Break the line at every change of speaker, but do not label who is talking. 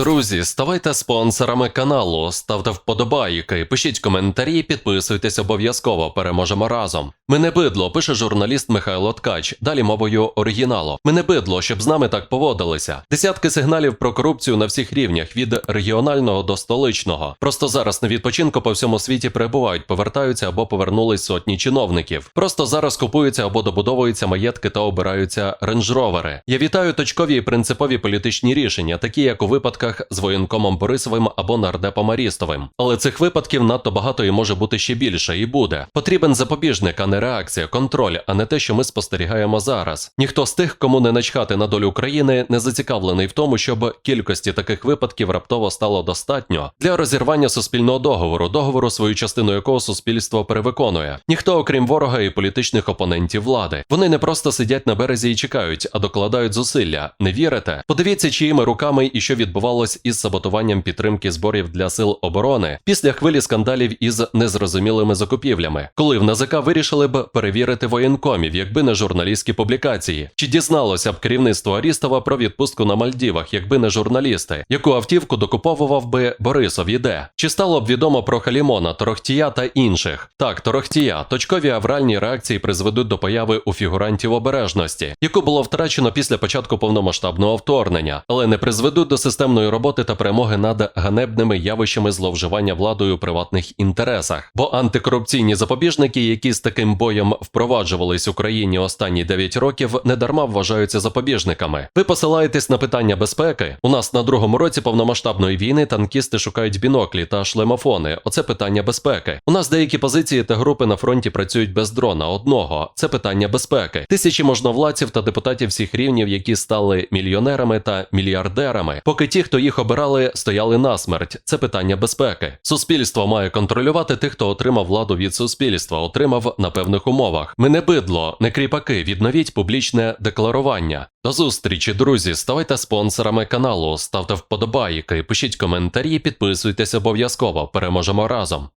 Друзі, ставайте спонсорами каналу, ставте вподобайки, пишіть коментарі, підписуйтесь обов'язково. Переможемо разом. Ми не бидло, пише журналіст Михайло Ткач. Далі мовою оригіналу. Ми не бидло, щоб з нами так поводилися. Десятки сигналів про корупцію на всіх рівнях, від регіонального до столичного. Просто зараз на відпочинку по всьому світі перебувають, повертаються або повернулись сотні чиновників. Просто зараз купуються або добудовуються маєтки та обираються рейндж-ровери. Я вітаю точкові і принципові політичні рішення, такі як у випадках з воєнкомом Борисовим або нардепом Арістовим. Але цих випадків надто багато і може бути ще більше, і буде. Потрібен запобіжник, а не реакція, контроль, а не те, що ми спостерігаємо зараз. Ніхто з тих, кому не начхати на долю України, не зацікавлений в тому, щоб кількості таких випадків раптово стало достатньо для розірвання суспільного договору, договору, свою частину якого суспільство перевиконує. Ніхто, окрім ворога і політичних опонентів влади. Вони не просто сидять на березі і чекають, а докладають зусилля. Не вірите? Подивіться, чиїми руками і що відбувалось із саботуванням підтримки зборів для сил оборони після хвилі скандалів із незрозумілими закупівлями, коли в НАЗК вирішили б перевірити воєнкомів, якби не журналістські публікації, чи дізналося б керівництво Арістова про відпустку на Мальдівах, якби не журналісти, яку автівку докуповував би Борисов іде, чи стало б відомо про Халімона, Торохтія та інших. Так, Торохтія, точкові авральні реакції призведуть до появи у фігурантів обережності, яку було втрачено після початку повномасштабного вторгнення, але не призведуть до системної роботи та перемоги над ганебними явищами зловживання владою приватних інтересах. Бо антикорупційні запобіжники, які з таким боєм впроваджувались в Україні останні 9 років, недарма вважаються запобіжниками. Ви посилаєтесь на питання безпеки. У нас на другому році повномасштабної війни танкісти шукають біноклі та шлемофони. Оце питання безпеки. У нас деякі позиції та групи на фронті працюють без дрона одного. Це питання безпеки. Тисячі можновладців та депутатів всіх рівнів, які стали мільйонерами та мільярдерами, поки ті, хто їх обирали, стояли насмерть. Це питання безпеки. Суспільство має контролювати тих, хто отримав владу від суспільства, отримав на певних умовах. Ми не бидло, не кріпаки. Відновіть публічне декларування. До зустрічі, друзі. Ставайте спонсорами каналу, ставте вподобайки, пишіть коментарі, підписуйтесь обов'язково. Переможемо разом.